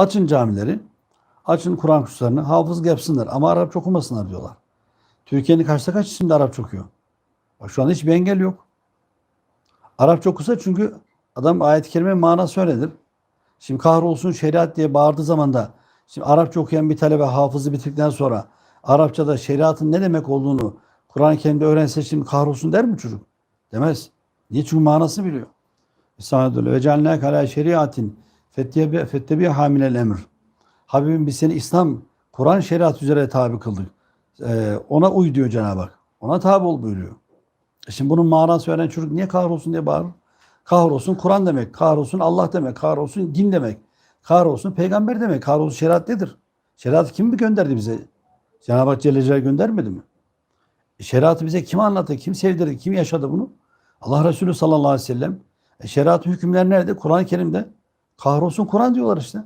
Açın camileri, açın Kur'an kurslarını, hafızlık yapsınlar ama Arapça okumasınlar diyorlar. Türkiye'nin kaçta kaç şimdi Arapça okuyor? Şu anda hiçbir engel yok. Arapça okusa çünkü adam ayet-i kerime manası öyledir. Şimdi kahrolsun şeriat diye bağırdığı zaman da şimdi Arapça okuyan bir talebe hafızı bitirdikten sonra Arapçada şeriatın ne demek olduğunu Kur'an-ı Kerim'de öğrense şimdi kahrolsun der mi çocuk? Demez. Niye? Çünkü manasını biliyor. Estağfirullah. Ve cealnâke alâ şeriatin fettebi hamilel emr. Habibim biz seni İslam, Kur'an şeriat üzere tabi kıldık. Ee, ona uy diyor Cenab-ı Hak. Ona tabi ol buyuruyor. E Şimdi bunun manası öğrenen çocuk niye kahrolsun diye bağırır? Kahrolsun Kur'an demek, kahrolsun Allah demek, kahrolsun din demek, kahrolsun peygamber demek, kahrolsun şeriat nedir? Şeriatı kim mi gönderdi bize? Cenab-ı Hak Celle Celaluhu göndermedi mi? E şeriatı bize kim anlattı, kim sevdirdi, kim yaşadı bunu? Allah Resulü sallallahu aleyhi ve sellem. E şeriatın hükümleri nerede? Kur'an-ı Kerim'de. Kahrolsun Kur'an diyorlar işte.